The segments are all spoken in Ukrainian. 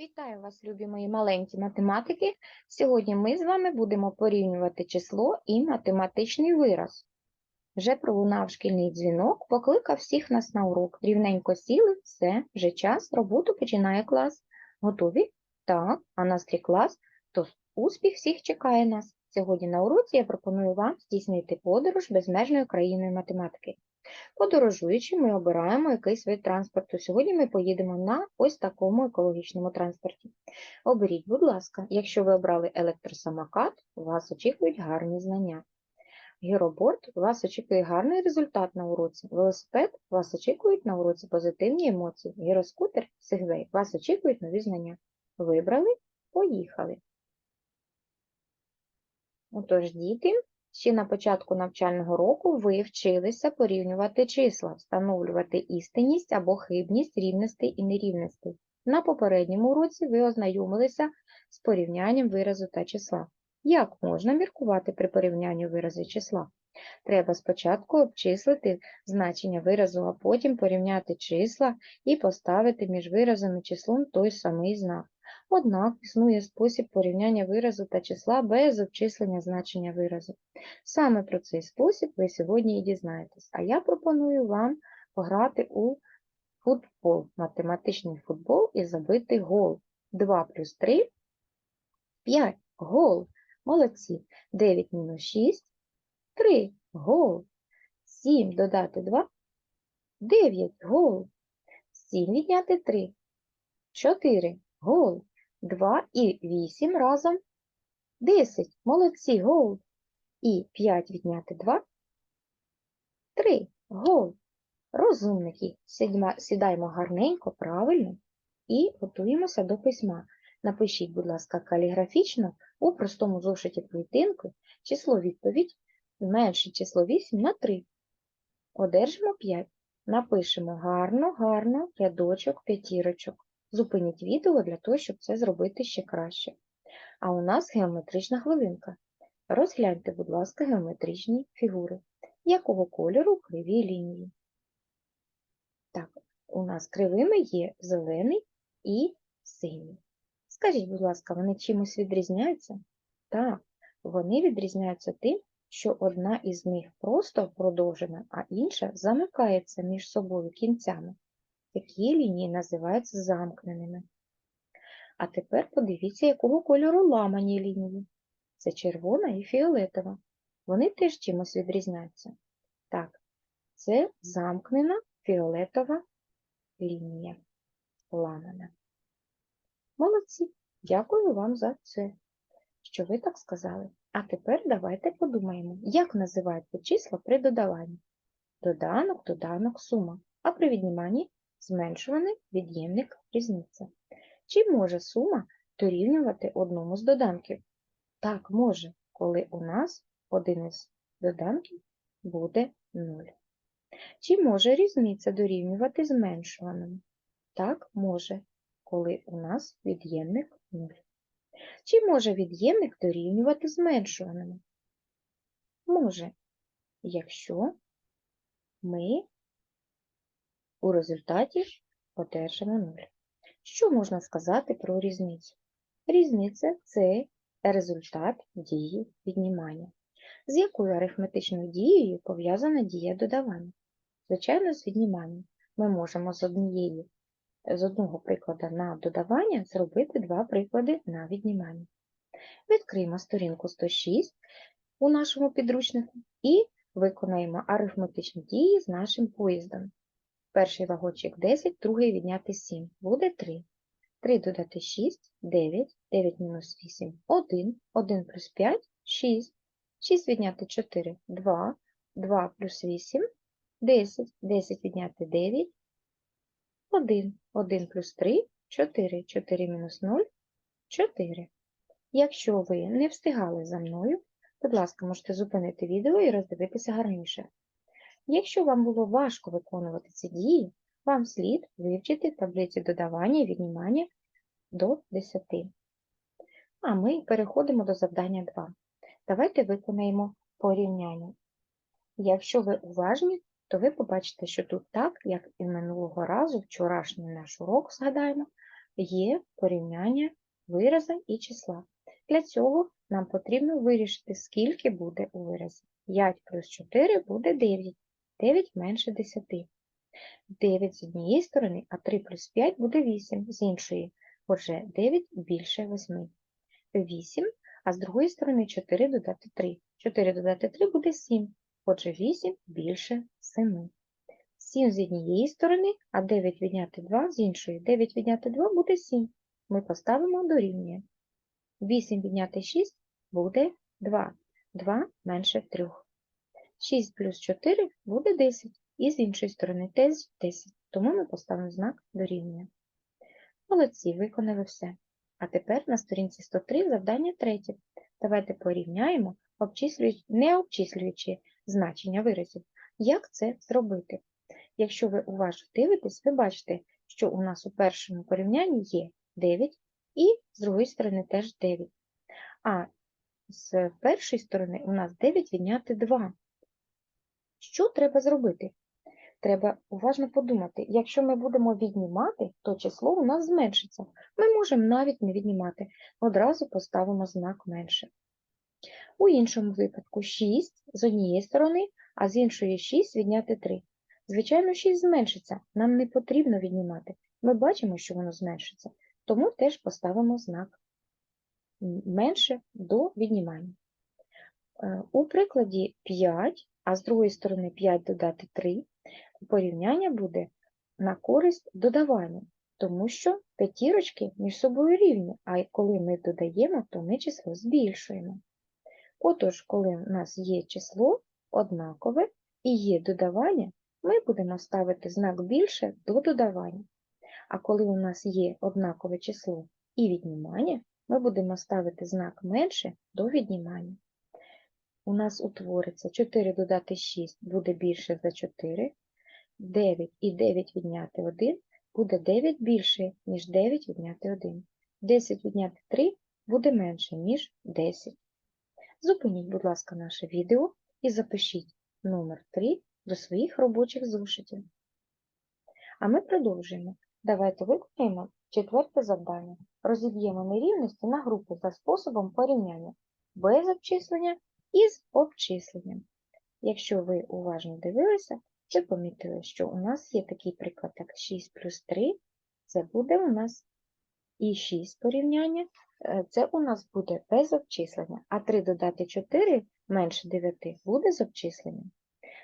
Вітаю вас, любі мої маленькі математики. Сьогодні ми з вами будемо порівнювати число і математичний вираз. Вже пролунав шкільний дзвінок, покликав всіх нас на урок. Рівненько сіли, все, вже час, роботу починає клас. Готові? Так, а настрій клас, то успіх всіх чекає нас. Сьогодні на уроці я пропоную вам здійснити подорож безмежною країною математики. Подорожуючи, ми обираємо якийсь вид транспорту. Сьогодні ми поїдемо на ось такому екологічному транспорті. Оберіть, будь ласка, якщо ви обрали електросамокат, вас очікують гарні знання. Гіроборд, вас очікує гарний результат на уроці. Велосипед, вас очікують на уроці позитивні емоції. Гіроскутер, сегвей, вас очікують нові знання. Вибрали, поїхали. Отож, діти, Ще на початку навчального року ви вчилися порівнювати числа, встановлювати істинність або хибність рівностей і нерівностей. На попередньому уроці ви ознайомилися з порівнянням виразу та числа. Як можна міркувати при порівнянні виразу числа? Треба спочатку обчислити значення виразу, а потім порівняти числа і поставити між виразом і числом той самий знак. Однак існує спосіб порівняння виразу та числа без обчислення значення виразу. Саме про цей спосіб ви сьогодні і дізнаєтесь, а я пропоную вам пограти у футбол, математичний футбол і забити гол. 2 плюс 3 – 5. Гол. Молодці. 9 мінус 6 – 3. Гол. 7 додати 2 – 9. Гол. 7 відняти 3 – 4. Гол. 2 і 8 разом 10. Молодці, гол. І 5 відняти 2. 3. Гол. Розумники. Сідаємо гарненько, правильно. І готуємося до письма. Напишіть, будь ласка, каліграфічно у простому зошиті клітинки число відповідь зменшить число 8 на 3. Одержимо 5. Напишемо гарно, гарно рядочок п'ятірочок. Зупиніть відео для того, щоб це зробити ще краще. А у нас геометрична хвилинка. Розгляньте, будь ласка, геометричні фігури. Якого кольору криві лінії? Так, у нас кривими є зелений і синій. Скажіть, будь ласка, вони чимось відрізняються? Так, вони відрізняються тим, що одна із них просто продовжена, а інша замикається між собою кінцями. Такі лінії називаються замкненими. А тепер подивіться, якого кольору ламані лінії. Це червона і фіолетова. Вони теж чимось відрізняються. Так, це замкнена фіолетова лінія ламана. Молодці! Дякую вам за це, що ви так сказали. А тепер давайте подумаємо, як називаються числа при додаванні. Доданок, доданок, сума. А при відніманні зменшуваний від'ємник різниця. Чи може сума дорівнювати одному з доданків? Так, може, коли у нас один із доданків буде 0. Чи може різниця дорівнювати зменшуваному? Так, може, коли у нас від'ємник 0. Чи може від'ємник дорівнювати зменшуваному? Може, якщо ми у результаті одержимо 0. Що можна сказати про різницю? Різниця це результат дії віднімання. З якою арифметичною дією пов'язана дія додавання? Звичайно, з відніманням. Ми можемо з однієї, з одного прикладу на додавання зробити два приклади на віднімання. Відкриємо сторінку 106 у нашому підручнику і виконаємо арифметичні дії з нашим поїздом. Перший вагончик 10, другий відняти 7. Буде 3. 3 додати 6, 9, 9 мінус 8, 1, 1 плюс 5, 6. 6 відняти 4, 2, 2 плюс 8, 10, 10 відняти 9, 1, 1 плюс 3, 4, 4 мінус 0, 4. Якщо ви не встигали за мною, будь ласка, можете зупинити відео і роздивитися гарніше. Якщо вам було важко виконувати ці дії, вам слід вивчити таблиці додавання і віднімання до 10. А ми переходимо до завдання 2. Давайте виконаємо порівняння. Якщо ви уважні, то ви побачите, що тут так, як і минулого разу, вчорашній наш урок, згадаємо, є порівняння вираза і числа. Для цього нам потрібно вирішити, скільки буде у виразі. 5 плюс 4 буде 9. 9 менше 10. 9 з однієї сторони, а 3 плюс 5 буде 8 з іншої. Отже, 9 більше 8. 8, а з другої сторони 4 додати 3. 4 додати 3 буде 7. Отже, 8 більше 7. 7 з однієї сторони, а 9 відняти 2 з іншої. 9 відняти 2 буде 7. Ми поставимо дорівнює. 8 відняти 6 буде 2. 2 менше 3. 6 плюс 4 буде 10. І з іншої сторони теж 10. Тому ми поставимо знак дорівнює. Молодці, виконали все. А тепер на сторінці 103 завдання третє. Давайте порівняємо, обчислюючи, не обчислюючи значення виразів. Як це зробити? Якщо ви уважно дивитесь, ви бачите, що у нас у першому порівнянні є 9 і з другої сторони теж 9. А з першої сторони у нас 9 відняти 2. Що треба зробити? Треба уважно подумати, якщо ми будемо віднімати, то число у нас зменшиться. Ми можемо навіть не віднімати, одразу поставимо знак менше. У іншому випадку 6 з однієї сторони, а з іншої 6 відняти 3. Звичайно, 6 зменшиться, нам не потрібно віднімати. Ми бачимо, що воно зменшиться, тому теж поставимо знак менше до віднімання. Е, У прикладі 5, а з другої сторони 5 додати 3, порівняння буде на користь додавання, тому що п'ятірочки між собою рівні, а коли ми додаємо, то ми число збільшуємо. Отож, коли у нас є число однакове і є додавання, ми будемо ставити знак більше до додавання. А коли у нас є однакове число і віднімання, ми будемо ставити знак менше до віднімання. У нас утвориться 4 додати 6 буде більше за 4, 9 і 9 відняти 1 буде 9 більше, ніж 9 відняти 1. 10 відняти 3 буде менше, ніж 10. Зупиніть, будь ласка, наше відео і запишіть номер 3 до своїх робочих зошитів. А ми продовжуємо. Давайте виконаємо четверте завдання. Розіб'ємо нерівності на групи за способом порівняння без обчислення і з обчисленням. Якщо ви уважно дивилися, ви помітили, що у нас є такий приклад, як 6 плюс 3, це буде у нас і 6 порівняння, е, це у нас буде без обчислення, а 3 додати 4 менше 9 буде з обчисленням.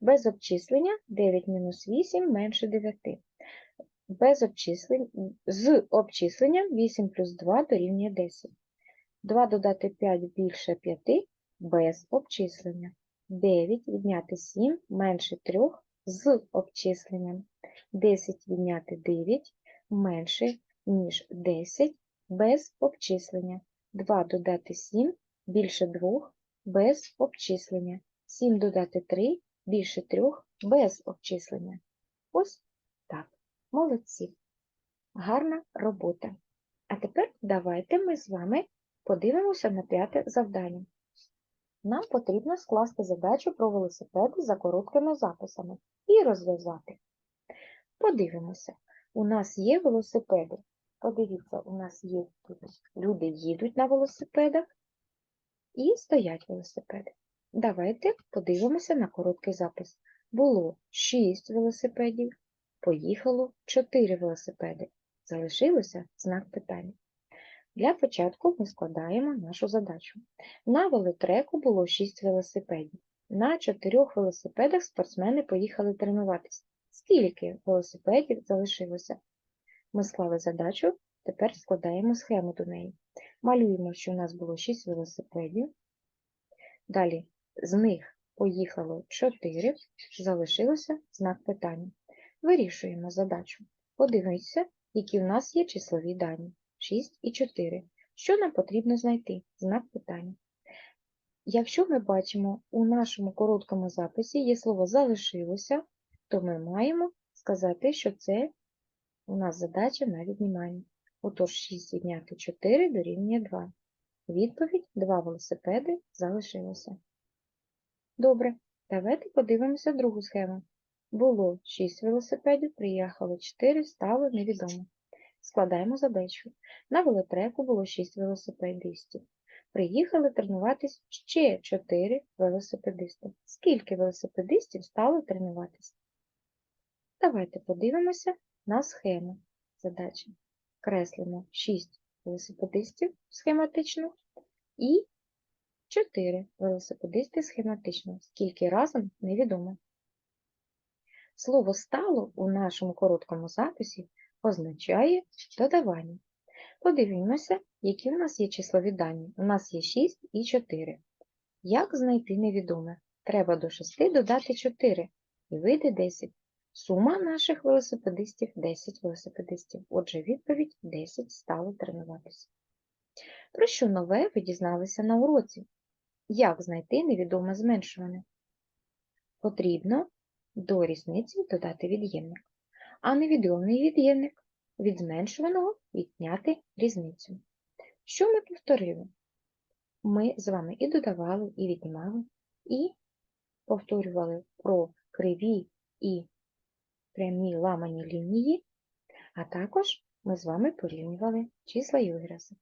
Без обчислення 9 мінус 8 менше 9. Без обчислень, з обчисленням 8 плюс 2 дорівнює 10. 2 додати 5 більше 5 без обчислення. 9 відняти 7 менше 3 з обчисленням. 10 відняти 9 менше, ніж 10 без обчислення. 2 додати 7 більше 2 без обчислення. 7 додати 3 більше 3 без обчислення. Ось так. Молодці. Гарна робота. А тепер давайте ми з вами подивимося на п'яте завдання. Нам потрібно скласти задачу про велосипеди за короткими записами і розв'язати. Подивимося. У нас є велосипеди. Подивіться, у нас є тут люди їдуть на велосипедах і стоять велосипеди. Давайте подивимося на короткий запис. Було 6 велосипедів, поїхало 4 велосипеди. Залишилося знак питання. Для початку ми складаємо нашу задачу. На велотреку було 6 велосипедів. На 4 велосипедах спортсмени поїхали тренуватися. Скільки велосипедів залишилося? Ми склали задачу, тепер складаємо схему до неї. Малюємо, що у нас було 6 велосипедів. Далі з них поїхало 4, залишилося знак питання. Вирішуємо задачу. Подивіться, які в нас є числові дані. 6 і 4. Що нам потрібно знайти? Знак питання. Якщо ми бачимо у нашому короткому записі є слово залишилося, то ми маємо сказати, що це у нас задача на віднімання. Отож, 6 відняти 4 дорівнює 2. Відповідь 2 велосипеди залишилося. Добре, давайте подивимося другу схему. Було 6 велосипедів, приїхало 4, стало невідомо. Складаємо задачу. На велотреку було 6 велосипедистів. Приїхали тренуватись ще 4 велосипедисти. Скільки велосипедистів стало тренуватися? Давайте подивимося на схему задачі. Креслимо 6 велосипедистів схематично і 4 велосипедисти схематично. Скільки разом невідомо. Слово стало у нашому короткому записі означає додавання. Подивімося, які у нас є числові дані. У нас є 6 і 4. Як знайти невідоме? Треба до 6 додати 4 і вийде 10. Сума наших велосипедистів 10 велосипедистів. Отже, відповідь 10 стало тренуватися. Про що нове ви дізналися на уроці? Як знайти невідоме зменшуване? Потрібно до різниці додати від'ємник, а невідомий від'ємник від зменшуваного відняти різницю. Що ми повторили? Ми з вами і додавали, і віднімали, і повторювали про криві і прямі ламані лінії, а також ми з вами порівнювали числа вирази.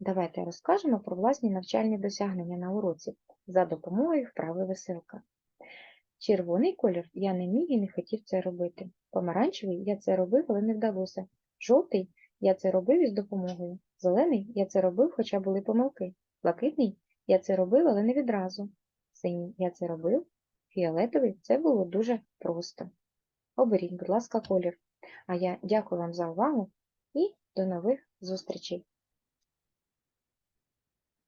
Давайте розкажемо про власні навчальні досягнення на уроці за допомогою вправи веселка. Червоний колір я не міг і не хотів це робити. Помаранчевий я це робив, але не вдалося. Жовтий я це робив із допомогою. Зелений я це робив, хоча були помилки. Блакитний я це робив, але не відразу. Синій я це робив. Фіолетовий це було дуже просто. Оберіть, будь ласка, колір. А я дякую вам за увагу і до нових зустрічей!